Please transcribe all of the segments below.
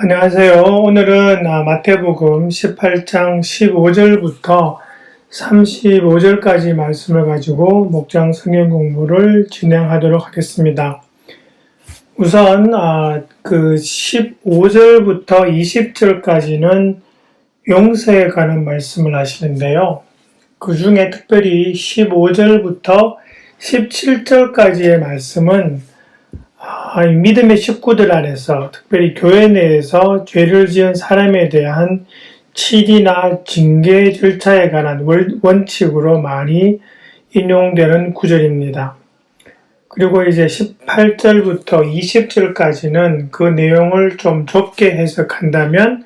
안녕하세요. 오늘은 아, 마태복음 18장 15절부터 35절까지 말씀을 가지고 목장 성경 공부를 진행하도록 하겠습니다. 우선 아, 그 15절부터 20절까지는 용서에 관한 말씀을 하시는데요. 그 중에 특별히 15절부터 17절까지의 말씀은 믿음의 식구들 안에서 특별히 교회 내에서 죄를 지은 사람에 대한 치리나 징계 절차에 관한 월- 원칙으로 많이 인용되는 구절입니다. 그리고 이제 18절부터 20절까지는 그 내용을 좀 좁게 해석한다면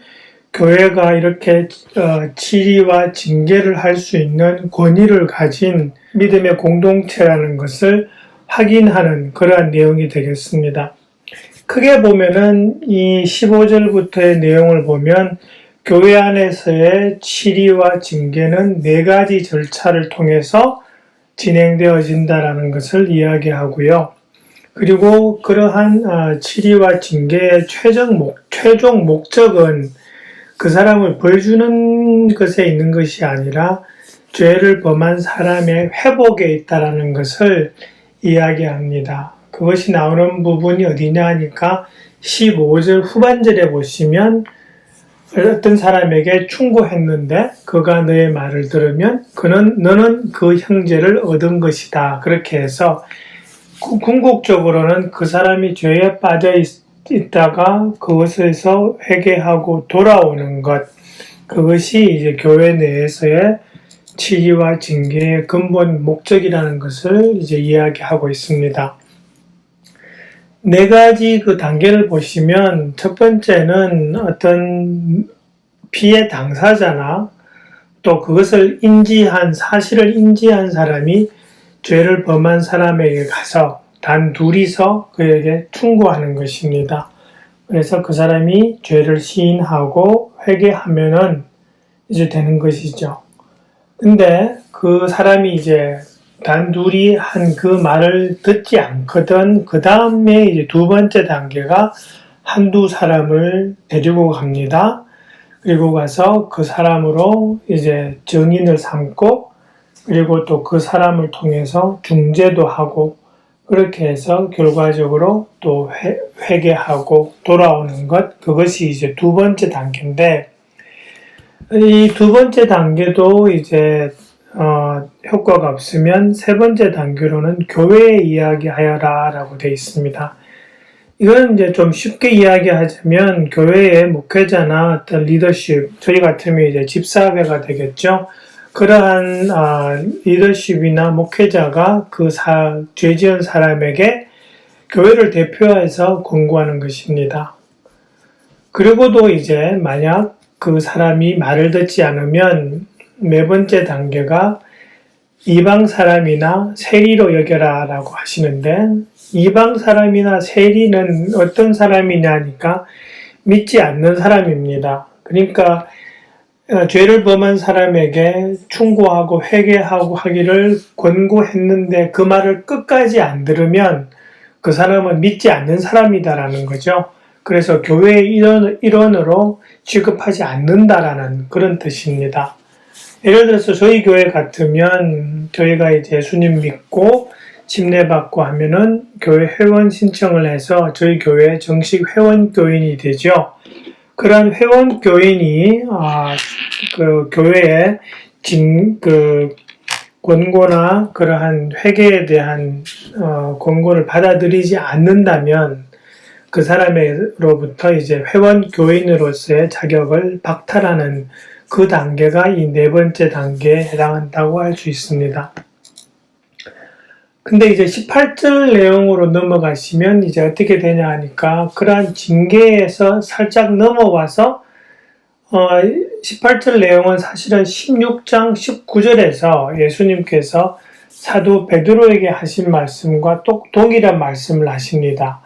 교회가 이렇게 어, 치리와 징계를 할 수 있는 권위를 가진 믿음의 공동체라는 것을 확인하는 그러한 내용이 되겠습니다. 크게 보면은 이 15절부터의 내용을 보면 교회 안에서의 치리와 징계는 네 가지 절차를 통해서 진행되어진다라는 것을 이야기하고요. 그리고 그러한 아, 치리와 징계의 최종, 목, 최종 목적은 그 사람을 벌 주는 것에 있는 것이 아니라 죄를 범한 사람의 회복에 있다라는 것을 이야기합니다. 그것이 나오는 부분이 어디냐 하니까 15절 후반절에 보시면 어떤 사람에게 충고했는데 그가 너의 말을 들으면 그는 너는 그 형제를 얻은 것이다. 그렇게 해서 구- 궁극적으로는 그 사람이 죄에 빠져 있, 있다가 그것에서 회개하고 돌아오는 것 그것이 이제 교회 내에서의 치리와 징계의 근본 목적이라는 것을 이제 이야기하고 있습니다. 네 가지 그 단계를 보시면 첫 번째는 어떤 피해 당사자나 또 그것을 인지한 사실을 인지한 사람이 죄를 범한 사람에게 가서 단 둘이서 그에게 충고하는 것입니다. 그래서 그 사람이 죄를 시인하고 회개하면은 이제 되는 것이죠. 근데 그 사람이 이제 단둘이 한 그 말을 듣지 않거든. 그 다음에 이제 두 번째 단계가 한두 사람을 데리고 갑니다. 그리고 가서 그 사람으로 이제 증인을 삼고 그리고 또 그 사람을 통해서 중재도 하고 그렇게 해서 결과적으로 또 회, 회개하고 돌아오는 것 그것이 이제 두 번째 단계인데 이 두 번째 단계도 이제 어, 효과가 없으면 세 번째 단계로는 교회에 이야기하여라라고 되어 있습니다. 이건 이제 좀 쉽게 이야기하자면 교회의 목회자나 어떤 리더십, 저희 같으면 이제 집사회가 되겠죠. 그러한 아, 리더십이나 목회자가 그 사, 죄 지은 사람에게 교회를 대표해서 권고하는 것입니다. 그리고도 이제 만약 그 사람이 말을 듣지 않으면 네 번째 단계가 이방 사람이나 세리로 여겨라 라고 하시는데 이방 사람이나 세리는 어떤 사람이냐니까 믿지 않는 사람입니다. 그러니까 어, 죄를 범한 사람에게 충고하고 회개하고 하기를 권고했는데 그 말을 끝까지 안 들으면 그 사람은 믿지 않는 사람이다라는 거죠. 그래서 교회의 일원, 일원으로 취급하지 않는다라는 그런 뜻입니다. 예를 들어서 저희 교회 같으면 저희가 이제 예수님 믿고 침례받고 하면은 교회 회원 신청을 해서 저희 교회 정식 회원 교인이 되죠. 그런 회원 교인이 아, 그 교회에 진, 그 권고나 그러한 회계에 대한 어, 권고를 받아들이지 않는다면 그 사람으로부터 이제 회원 교인으로서의 자격을 박탈하는 그 단계가 이 네 번째 단계에 해당한다고 할 수 있습니다. 근데 이제 18절 내용으로 넘어가시면 이제 어떻게 되냐 하니까 그러한 징계에서 살짝 넘어와서 어, 18절 내용은 사실은 16장 19절에서 예수님께서 사도 베드로에게 하신 말씀과 똑 동일한 말씀을 하십니다.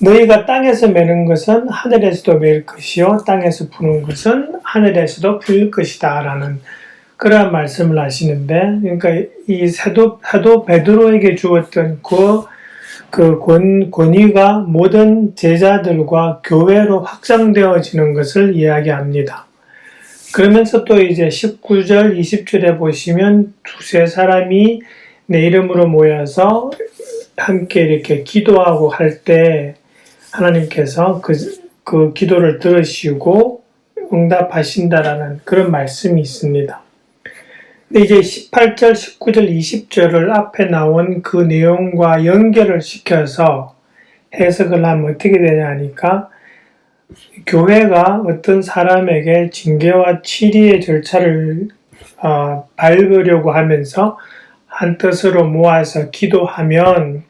너희가 땅에서 매는 것은 하늘에서도 매일 것이요 땅에서 부는 것은 하늘에서도 풀릴 것이다 라는 그러한 말씀을 하시는데 그러니까 이 사도 사도 베드로에게 주었던 그 그 권, 권위가 모든 제자들과 교회로 확장되어지는 것을 이야기합니다. 그러면서 또 이제 19절, 20절에 보시면 두세 사람이 내 이름으로 모여서 함께 이렇게 기도하고 할 때 하나님께서 그, 그 기도를 들으시고 응답하신다라는 그런 말씀이 있습니다. 근데 이제 18절, 19절, 20절을 앞에 나온 그 내용과 연결을 시켜서 해석을 하면 어떻게 되냐 하니까 교회가 어떤 사람에게 징계와 치리의 절차를 어, 밟으려고 하면서 한 뜻으로 모아서 기도하면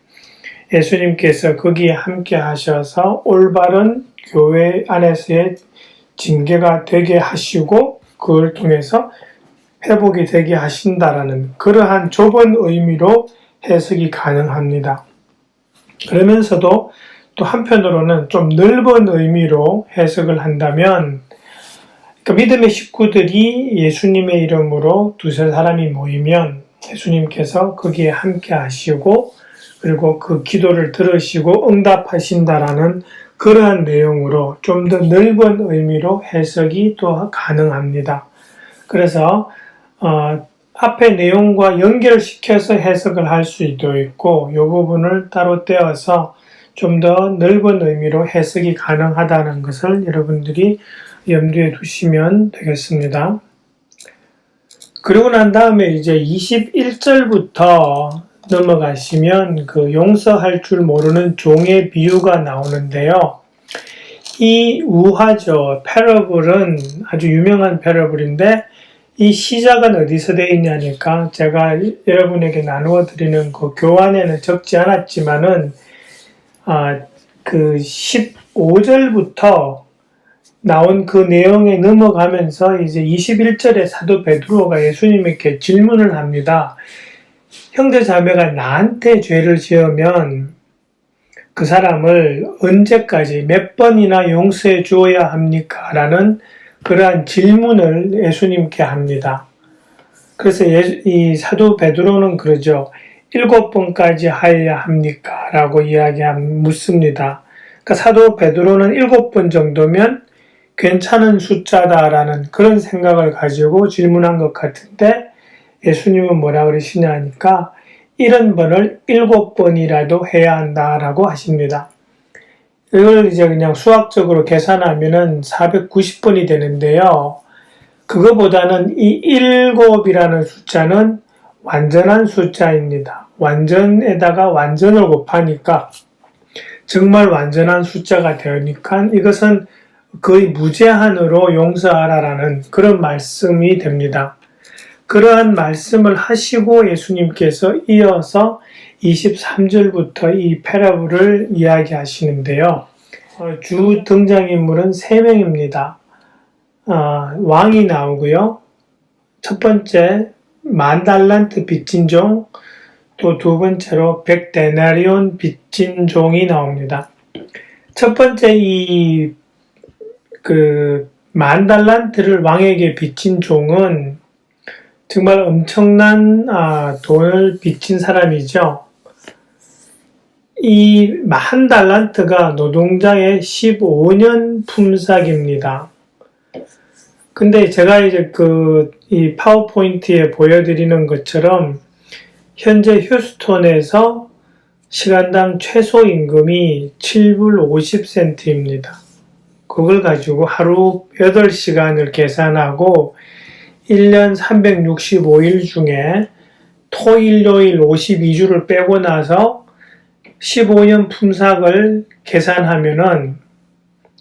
예수님께서 거기에 함께 하셔서 올바른 교회 안에서의 징계가 되게 하시고 그걸 통해서 회복이 되게 하신다라는 그러한 좁은 의미로 해석이 가능합니다. 그러면서도 또 한편으로는 좀 넓은 의미로 해석을 한다면 그 믿음의 식구들이 예수님의 이름으로 두세 사람이 모이면 예수님께서 거기에 함께 하시고 그리고 그 기도를 들으시고 응답하신다라는 그러한 내용으로 좀 더 넓은 의미로 해석이 또 가능합니다. 그래서 어, 앞의 내용과 연결시켜서 해석을 할 수도 있고 이 부분을 따로 떼어서 좀 더 넓은 의미로 해석이 가능하다는 것을 여러분들이 염두에 두시면 되겠습니다. 그리고 난 다음에 이제 21절부터 넘어가시면 그 용서할 줄 모르는 종의 비유가 나오는데요. 이 우화죠. 패러블은 아주 유명한 패러블인데 이 시작은 어디서 되어 있냐니까 제가 여러분에게 나누어 드리는 그 교환에는 적지 않았지만은 아, 그 15절부터 나온 그 내용에 넘어가면서 이제 21절에 사도 베드로가 예수님에게 질문을 합니다. 형제 자매가 나한테 죄를 지으면 그 사람을 언제까지 몇 번이나 용서해 주어야 합니까? 라는 그러한 질문을 예수님께 합니다. 그래서 예, 이 사도 베드로는 그러죠. 일곱 번까지 하여야 합니까? 라고 이야기함 묻습니다. 그러니까 사도 베드로는 일곱 번 정도면 괜찮은 숫자다라는 그런 생각을 가지고 질문한 것 같은데 예수님은 뭐라 그러시냐 하니까 이런 번을 일곱 번이라도 해야 한다라고 하십니다. 이걸 이제 그냥 수학적으로 계산하면은 490번이 되는데요. 그거보다는 이 일곱이라는 숫자는 완전한 숫자입니다. 완전에다가 완전을 곱하니까 정말 완전한 숫자가 되니까 이것은 거의 무제한으로 용서하라라는 그런 말씀이 됩니다. 그러한 말씀을 하시고 예수님께서 이어서 23절부터 이 패러블을 이야기하시는데요. 어, 주 등장인물은 3명입니다. 어, 왕이 나오고요. 첫 번째 만달란트 빚진 종, 또 두 번째로 백데나리온 빚진 종이 나옵니다. 첫 번째 이 그 만달란트를 왕에게 빚진 종은 정말 엄청난 아, 돈을 빚진 사람이죠. 이 한 달란트가 노동자의 15년 품삯입니다. 근데 제가 이제 그 이 파워포인트에 보여드리는 것처럼 현재 휴스톤에서 시간당 최소 임금이 7불 50센트입니다. 그걸 가지고 하루 8시간을 계산하고 1년 365일 중에 토, 일, 요일 52주를 빼고 나서 15년 품삯을 계산하면은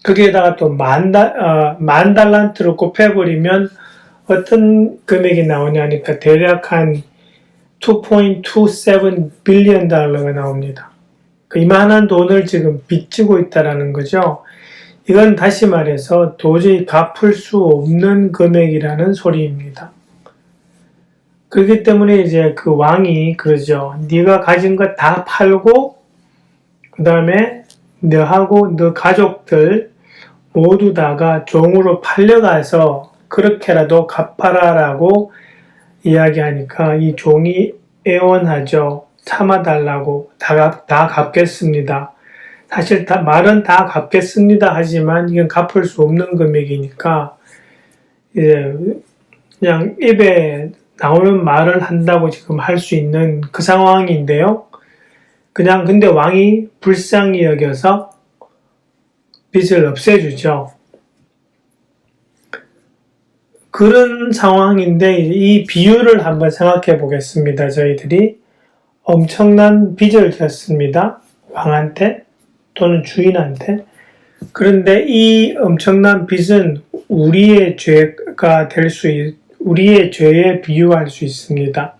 거기에다가 또 만, 달, 어, 만 달란트를 곱해버리면 어떤 금액이 나오냐니까 대략 한 2.27 빌리언 달러가 나옵니다. 그 이만한 돈을 지금 빚지고 있다라는 거죠. 이건 다시 말해서 도저히 갚을 수 없는 금액이라는 소리입니다. 그렇기 때문에 이제 그 왕이 그러죠. 네가 가진 것 다 팔고 그 다음에 너하고 너 가족들 모두 다가 종으로 팔려가서 그렇게라도 갚아라라고 이야기하니까 이 종이 애원하죠. 참아달라고 다, 갚- 다 갚겠습니다. 사실 다, 말은 다 갚겠습니다 하지만 이건 갚을 수 없는 금액이니까 이제 그냥 입에 나오는 말을 한다고 지금 할 수 있는 그 상황인데요. 그냥 근데 왕이 불쌍히 여겨서 빚을 없애주죠. 그런 상황인데 이 비유를 한번 생각해 보겠습니다. 저희들이 엄청난 빚을 졌습니다. 왕한테 또는 주인한테. 그런데 이 엄청난 빚은 우리의 죄가 될 수, 우리의 죄에 비유할 수 있습니다.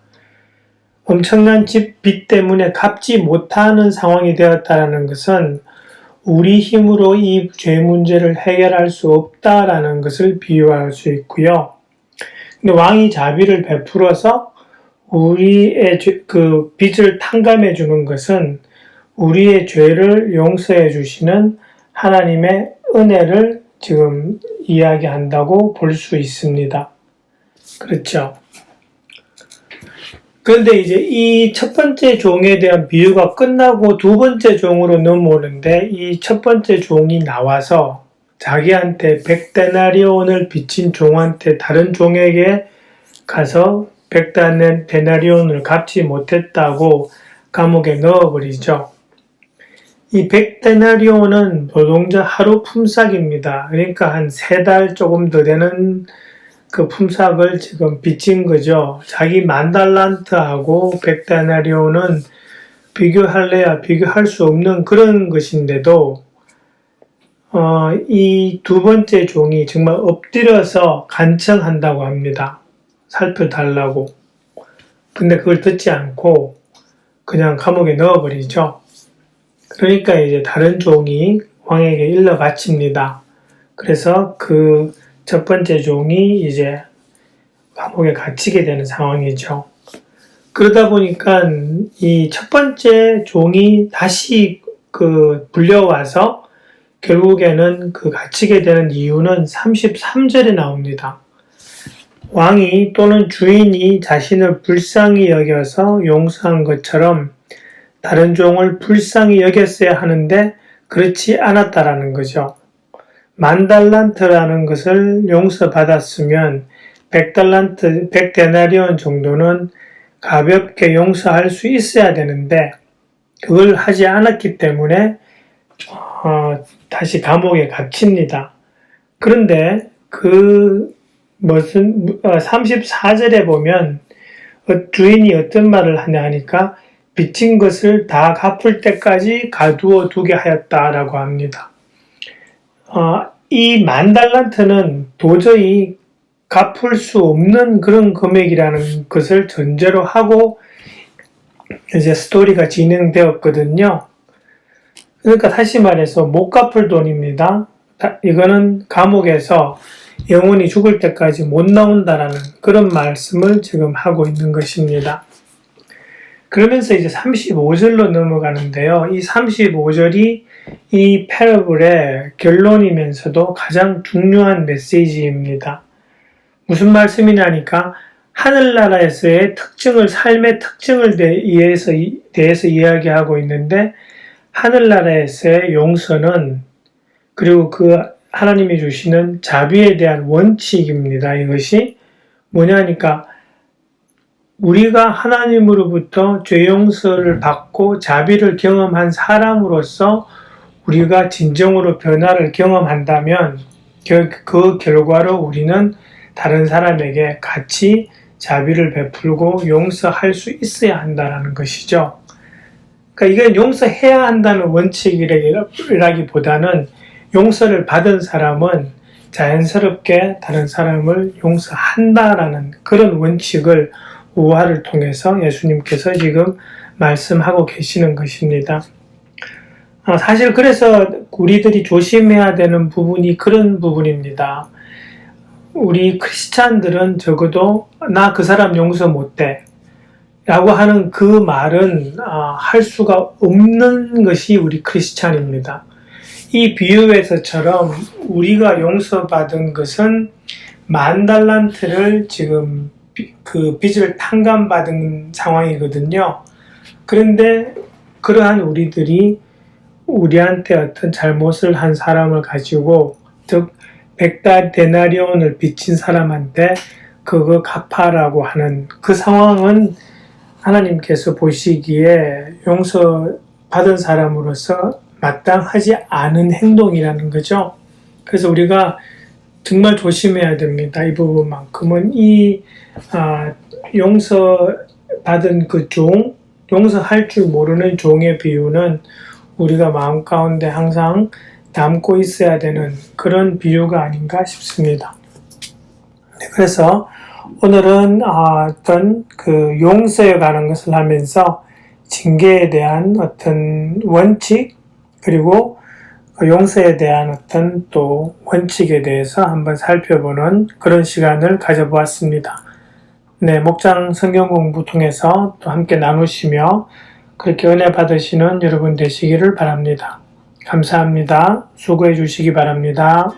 엄청난 집빚 때문에 갚지 못하는 상황이 되었다라는 것은 우리 힘으로 이 죄 문제를 해결할 수 없다라는 것을 비유할 수 있고요. 근데 왕이 자비를 베풀어서 우리의 죄- 그 빚을 탕감해 주는 것은 우리의 죄를 용서해 주시는 하나님의 은혜를 지금 이야기한다고 볼 수 있습니다. 그렇죠. 그런데 이제 이 첫 번째 종에 대한 비유가 끝나고 두 번째 종으로 넘어오는데 이 첫 번째 종이 나와서 자기한테 백데나리온을 빚진 종한테 다른 종에게 가서 백데나리온을 갚지 못했다고 감옥에 넣어버리죠. 이 백데나리온은 노동자 하루 품삯입니다. 그러니까 한 세 달 조금 더 되는 그 품삯을 지금 빚진 거죠. 자기 만 달란트하고 백데나리온은 비교할래야 비교할 수 없는 그런 것인데도 어, 이 두 번째 종이 정말 엎드려서 간청한다고 합니다. 살펴달라고. 근데 그걸 듣지 않고 그냥 감옥에 넣어버리죠. 그러니까 이제 다른 종이 왕에게 일러 바칩니다. 그래서 그 첫 번째 종이 이제 감옥에 갇히게 되는 상황이죠. 그러다 보니까 이 첫 번째 종이 다시 그 불려와서 결국에는 그 갇히게 되는 이유는 33절에 나옵니다. 왕이 또는 주인이 자신을 불쌍히 여겨서 용서한 것처럼 다른 종을 불쌍히 여겼어야 하는데 그렇지 않았다라는 거죠. 만 달란트라는 것을 용서받았으면 백달란트, 백데나리온 정도는 가볍게 용서할 수 있어야 되는데 그걸 하지 않았기 때문에 어, 다시 감옥에 갇힙니다. 그런데 그 무슨 34절에 보면 어, 주인이 어떤 말을 하냐 하니까 빚진 것을 다 갚을 때까지 가두어 두게 하였다라고 합니다. 어, 이 만 달란트는 도저히 갚을 수 없는 그런 금액이라는 것을 전제로 하고 이제 스토리가 진행되었거든요. 그러니까 다시 말해서 못 갚을 돈입니다. 다- 이거는 감옥에서 영원히 죽을 때까지 못 나온다라는 그런 말씀을 지금 하고 있는 것입니다. 그러면서 이제 35절로 넘어가는데요. 이 35절이 이 패러블의 결론이면서도 가장 중요한 메시지입니다. 무슨 말씀이냐니까 하늘나라에서의 특징을 삶의 특징을 대해서, 대해서 이야기하고 있는데 하늘나라에서의 용서는 그리고 그 하나님이 주시는 자비에 대한 원칙입니다. 이것이 뭐냐니까 우리가 하나님으로부터 죄 용서를 받고 자비를 경험한 사람으로서 우리가 진정으로 변화를 경험한다면 그, 그 결과로 우리는 다른 사람에게 같이 자비를 베풀고 용서할 수 있어야 한다는 것이죠. 그러니까 이건 용서해야 한다는 원칙이라기보다는 용서를 받은 사람은 자연스럽게 다른 사람을 용서한다라는 그런 원칙을 우화를 통해서 예수님께서 지금 말씀하고 계시는 것입니다. 어, 사실 그래서 우리들이 조심해야 되는 부분이 그런 부분입니다. 우리 크리스찬들은 적어도 나 그 사람 용서 못해 라고 하는 그 말은 아, 할 수가 없는 것이 우리 크리스찬입니다. 이 비유에서처럼 우리가 용서받은 것은 만 달란트를 지금 비- 그 빚을 탕감받은 상황이거든요. 그런데 그러한 우리들이 우리한테 어떤 잘못을 한 사람을 가지고 즉 백달 데나리온을 빚진 사람한테 그거 갚아라고 하는 그 상황은 하나님께서 보시기에 용서 받은 사람으로서 마땅하지 않은 행동이라는 거죠. 그래서 우리가 정말 조심해야 됩니다. 이 부분만큼은 이 아, 용서 받은 그 종, 용서할 줄 모르는 종의 비유는 우리가 마음 가운데 항상 담고 있어야 되는 그런 비유가 아닌가 싶습니다. 네, 그래서 오늘은 아, 어떤 그 용서에 관한 것을 하면서 징계에 대한 어떤 원칙 그리고 그 용서에 대한 어떤 또 원칙에 대해서 한번 살펴보는 그런 시간을 가져보았습니다. 네, 목장 성경 공부 통해서 또 함께 나누시며 그렇게 은혜 받으시는 여러분 되시기를 바랍니다. 감사합니다. 수고해 주시기 바랍니다.